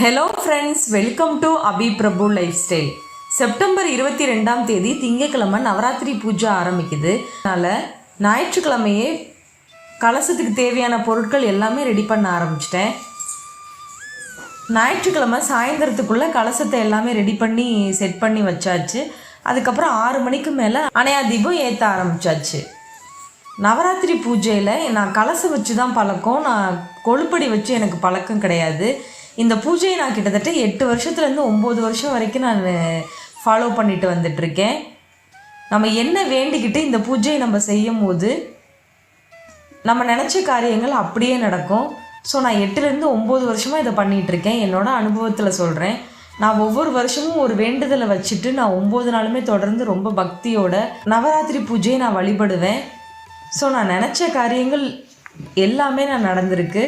Hello friends welcome to Abi Prabhu lifestyle September இருபத்தி ரெண்டாம் தேதி திங்கட்கிழமை நவராத்திரி பூஜை ஆரம்பிக்குது. அதனால் ஞாயிற்றுக்கிழமையே கலசத்துக்கு தேவையான பொருட்கள் எல்லாமே ரெடி பண்ண ஆரம்பிச்சிட்டேன். ஞாயிற்றுக்கிழமை சாயந்தரத்துக்குள்ளே கலசத்தை எல்லாமே ரெடி பண்ணி செட் பண்ணி வச்சாச்சு. அதுக்கப்புறம் ஆறு மணிக்கு மேலே அணையா தீபம் ஏற்ற ஆரம்பிச்சாச்சு. நவராத்திரி பூஜையில் நான் கலசம் வச்சு தான் பழக்கம். நான் கொழுப்படி வச்சு எனக்கு பழக்கம் கிடையாது. இந்த பூஜையை நான் கிட்டத்தட்ட எட்டு வருஷத்துலேருந்து ஒம்பது வருஷம் வரைக்கும் நான் ஃபாலோ பண்ணிட்டு வந்துட்டுருக்கேன். நம்ம என்ன வேண்டிக்கிட்டு இந்த பூஜையை நம்ம செய்யும் போது நம்ம நினச்ச காரியங்கள் அப்படியே நடக்கும். ஸோ நான் எட்டுலேருந்து ஒம்பது வருஷமாக இதை பண்ணிகிட்டு இருக்கேன் அனுபவத்தில் சொல்கிறேன் நான் ஒவ்வொரு வருஷமும் ஒரு வேண்டுதலை வச்சுட்டு நான் ஒம்பது நாளுமே தொடர்ந்து ரொம்ப பக்தியோட நவராத்திரி பூஜையை நான் வழிபடுவேன். ஸோ நான் நினச்ச காரியங்கள் எல்லாமே நான் நடந்திருக்கு.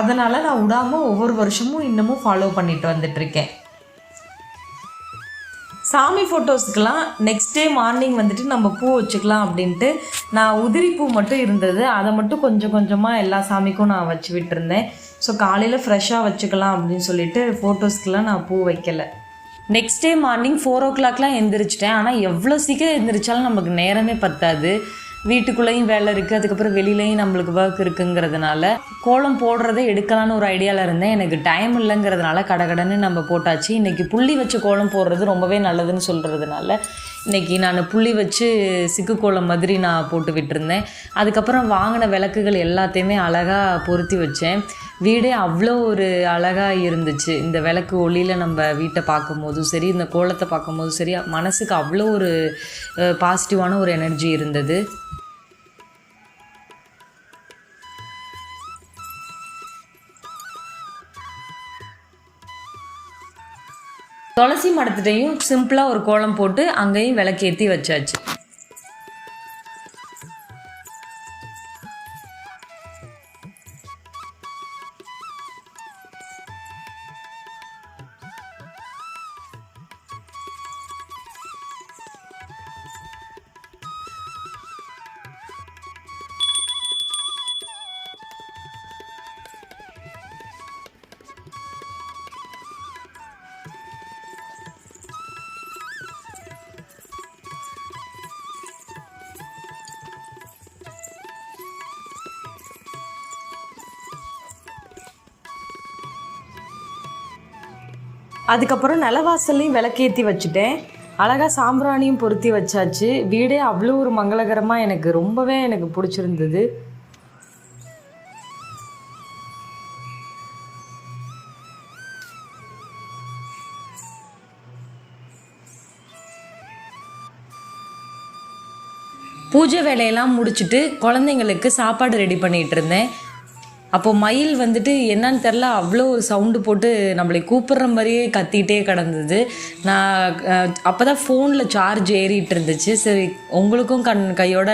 அதனால் நான் விடாமல் ஒவ்வொரு வருஷமும் இன்னமும் ஃபாலோ பண்ணிட்டு வந்துட்டுருக்கேன். சாமி ஃபோட்டோஸ்க்கெலாம் நெக்ஸ்ட் டே மார்னிங் வந்துட்டு நம்ம பூ வச்சுக்கலாம் அப்படின்ட்டு நான் உதிரி பூ மட்டும் இருந்தது. அதை மட்டும் கொஞ்சம் கொஞ்சமாக எல்லா சாமிக்கும் நான் வச்சு விட்டுருந்தேன். ஸோ காலையில் ஃப்ரெஷ்ஷாக வச்சுக்கலாம் அப்படின்னு சொல்லிட்டு ஃபோட்டோஸ்க்கெலாம் நான் பூ வைக்கலை. நெக்ஸ்ட் டே மார்னிங் ஃபோர் ஓ கிளாக்லாம் எந்திரிச்சிட்டேன். ஆனால் எவ்வளோ சீக்கிரம் எந்திரிச்சாலும் நமக்கு நேரமே பத்தாது. வீட்டுக்குள்ளேயும் வேலை இருக்குது அதுக்கப்புறம் வெளியிலையும் நம்மளுக்கு ஒர்க் இருக்குங்கிறதுனால கோலம் போடுறதை எடுக்கலான்னு ஒரு ஐடியாவில் இருந்தேன். எனக்கு டைம் இல்லைங்கிறதுனால கடகடன்னு நம்ம போட்டாச்சு. இன்றைக்கி புள்ளி வச்சு கோலம் போடுறது ரொம்பவே நல்லதுன்னு சொல்கிறதுனால இன்றைக்கி நான் புள்ளி வச்சு சிக்கு கோலம் மாதிரி நான் போட்டு விட்டுருந்தேன். அதுக்கப்புறம் வாங்கின விளக்குகள் எல்லாத்தையுமே அழகாக பொருத்தி வச்சேன். வீடே அவ்வளோ ஒரு அழகாக இருந்துச்சு. இந்த விளக்கு ஒளியில் நம்ம வீட்டை பார்க்கும்போதும் சரி இந்த கோலத்தை பார்க்கும்போதும் சரி மனசுக்கு அவ்வளோ ஒரு பாசிட்டிவான ஒரு எனர்ஜி இருந்தது. துளசி மடத்துட்டையும் சிம்பிளாக ஒரு கோலம் போட்டு அங்கேயும் விளக்கேற்றி வச்சாச்சு. அதுக்கப்புறம் நிலவாசல்லையும் விளக்கேற்றி வச்சுட்டேன். அழகாக சாம்பிராணியும் பொருத்தி வச்சாச்சு. வீடே அவ்வளோ ஒரு மங்களகரமாக எனக்கு ரொம்பவே எனக்கு பிடிச்சிருந்தது. பூஜை வேலையெல்லாம் முடிச்சுட்டு குழந்தைங்களுக்கு சாப்பாடு ரெடி பண்ணிகிட்டு இருந்தேன். அப்போது மயில் வந்துட்டு என்னன்னு தெரில அவ்வளோ ஒரு சவுண்டு போட்டு நம்மளை கூப்பிட்ற மாதிரியே கத்திகிட்டே கிடந்தது. நான் அப்போ தான் ஃபோனில் சார்ஜ் ஏறிட்டு இருந்துச்சு. சரி உங்களுக்கும் கண் கையோட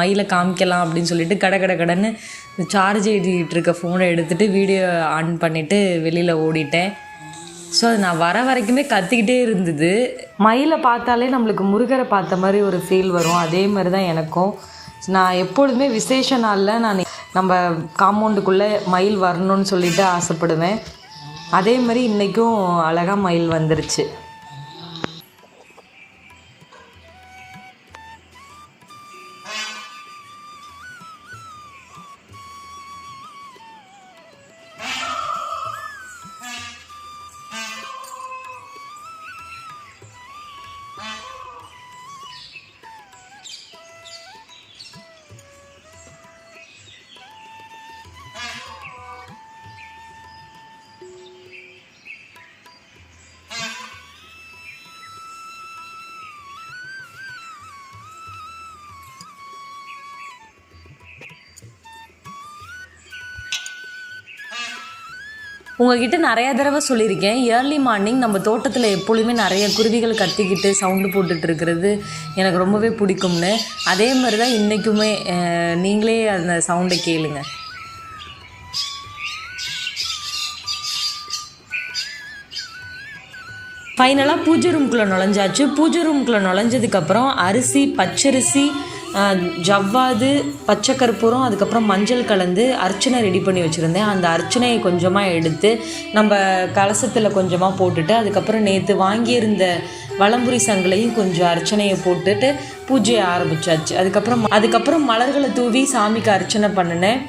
மயிலை காமிக்கலாம் அப்படின்னு சொல்லிட்டு கட கட கடன்னு சார்ஜ் ஏறிட்டு இருக்க ஃபோனை எடுத்துகிட்டு வீடியோ ஆன் பண்ணிவிட்டு வெளியில் ஓடிட்டேன். ஸோ அது நான் வர வரைக்குமே கத்திக்கிட்டே இருந்தது. மயிலை பார்த்தாலே நம்மளுக்கு முருகரை பார்த்த மாதிரி ஒரு ஃபீல் வரும். அதே மாதிரி தான் எனக்கும். நான் எப்பொழுதுமே விசேஷ நாளில் நான் நம்ம காம்பவுண்டுக்குள்ளே மயில் வரணும்னு சொல்லிட்டு ஆசைப்படுவேன். அதே மாதிரி இன்றைக்கும் அழகாக மயில் வந்துருச்சு. உங்ககிட்ட நிறையா தடவை சொல்லியிருக்கேன். ஏர்லி மார்னிங் நம்ம தோட்டத்தில் எப்பொழுதுமே நிறைய குருவிகள் கத்திக்கிட்டு சவுண்டு போட்டுட்டு இருக்கிறது எனக்கு ரொம்பவே பிடிக்கும்னு. அதே மாதிரி தான் இன்றைக்குமே நீங்களே அந்த சவுண்டை கேளுங்க. ஃபைனலாக பூஜை ரூம்குள்ளே நுழைஞ்சாச்சு. பூஜை ரூம்குள்ளே நுழைஞ்சதுக்கப்புறம் அரிசி பச்சரிசி ஜவ்வாது பச்சை கற்பூரம் அதுக்கப்புறம் மஞ்சள் கலந்து அர்ச்சனை ரெடி பண்ணி வச்சுருந்தேன். அந்த அர்ச்சனையை கொஞ்சமாக எடுத்து நம்ம கலசத்தில் கொஞ்சமாக போட்டுட்டு அதுக்கப்புறம் நேற்று வாங்கியிருந்த வலம்புரி சங்கலையும் கொஞ்சம் அர்ச்சனையை போட்டுட்டு பூஜையை ஆரம்பித்தாச்சு அதுக்கப்புறம் அதுக்கப்புறம் மலர்களை தூவி சாமிக்கு அர்ச்சனை பண்ணினேன்.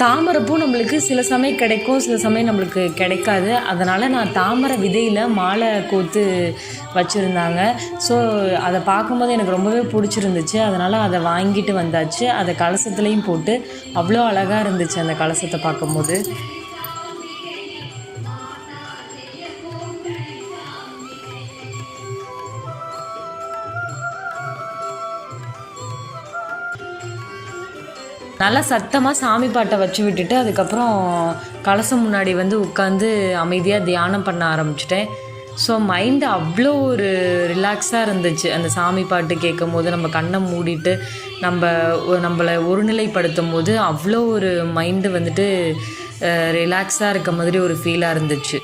தாமரைப்பூ நம்மளுக்கு சில சமயம் கிடைக்கும் சில சமயம் நம்மளுக்கு கிடைக்காது. அதனால் நான் தாமரை விதையில் மாலை கோத்து வச்சுருந்தாங்க. ஸோ அதை பார்க்கும்போது எனக்கு ரொம்பவே பிடிச்சிருந்துச்சு. அதனால் அதை வாங்கிட்டு வந்தாச்சு. அதை கலசத்துலேயும் போட்டு அவ்வளோ அழகாக இருந்துச்சு அந்த கலசத்தை பார்க்கும்போது. நல்லா சத்தமாக சாமி பாட்டை வச்சு விட்டுட்டு அதுக்கப்புறம் கலசம் முன்னாடி வந்து உட்காந்து அமைதியாக தியானம் பண்ண ஆரம்பிச்சிட்டேன். ஸோ மைண்டு அவ்வளோ ஒரு ரிலாக்ஸாக இருந்துச்சு. அந்த சாமி பாட்டு கேட்கும் போது நம்ம கண்ணை மூடிட்டு நம்ம நம்மளை ஒருநிலைப்படுத்தும் போது அவ்வளோ ஒரு மைண்டு வந்துட்டு ரிலாக்ஸாக இருக்க மாதிரி ஒரு ஃபீலாக இருந்துச்சு.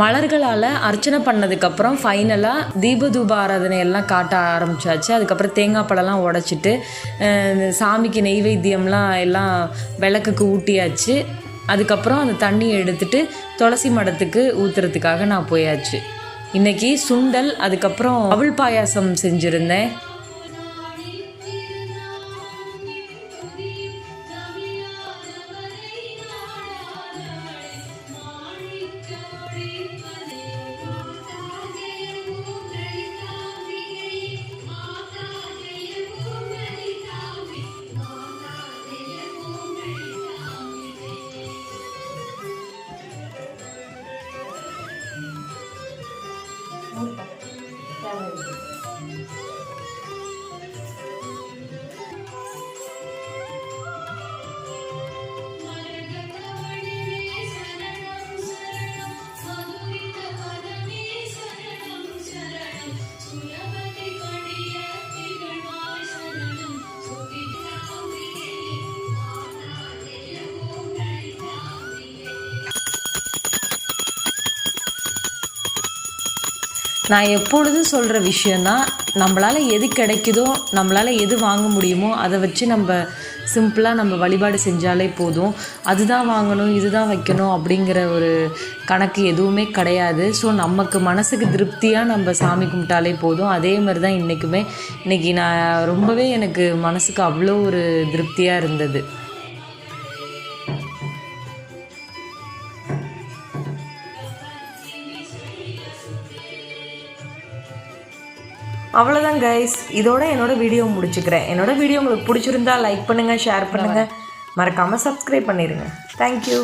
மலர்களால் அர்ச்சனை பண்ணதுக்கப்புறம் ஃபைனலாக தீபதூப ஆராதனை எல்லாம் காட்ட ஆரம்பிச்சாச்சு. அதுக்கப்புறம் தேங்காய் பழம்லாம் உடச்சிட்டு சாமிக்கு நெய்வேத்தியம்லாம் எல்லாம் விளக்குக்கு ஊட்டியாச்சு. அதுக்கப்புறம் அந்த தண்ணியை எடுத்துட்டு துளசி மடத்துக்கு ஊற்றுறதுக்காக நான் போயாச்சு. இன்னைக்கு சுண்டல் அதுக்கப்புறம் அவள் பாயாசம் செஞ்சுருந்தேன். Amen. நான் எப்பொழுதும் சொல்கிற விஷயந்தான் நம்மளால் எது கிடைக்குதோ நம்மளால் எது வாங்க முடியுமோ அதை வச்சு நம்ம சிம்பிளாக நம்ம வழிபாடு செஞ்சாலே போதும். அதுதான் வாங்கணும் இதுதான் வைக்கணும் அப்படிங்கிற ஒரு கணக்கு எதுவுமே கிடையாது. ஸோ நமக்கு மனசுக்கு திருப்தியாக நம்ம சாமி கும்பிட்டாலே போதும். அதே மாதிரி தான் இன்றைக்குமே இன்றைக்கி நான் ரொம்பவே எனக்கு மனசுக்கு அவ்வளோ ஒரு திருப்தியாக இருந்தது. அவ்வளோதான் கைஸ் இதோட என்னோட வீடியோ முடிச்சுக்கிறேன். என்னோட வீடியோ உங்களுக்கு பிடிச்சிருந்தா லைக் பண்ணுங்கள் ஷேர் பண்ணுங்கள் மறக்காமல் சப்ஸ்கிரைப் பண்ணிடுங்க தேங்க்யூ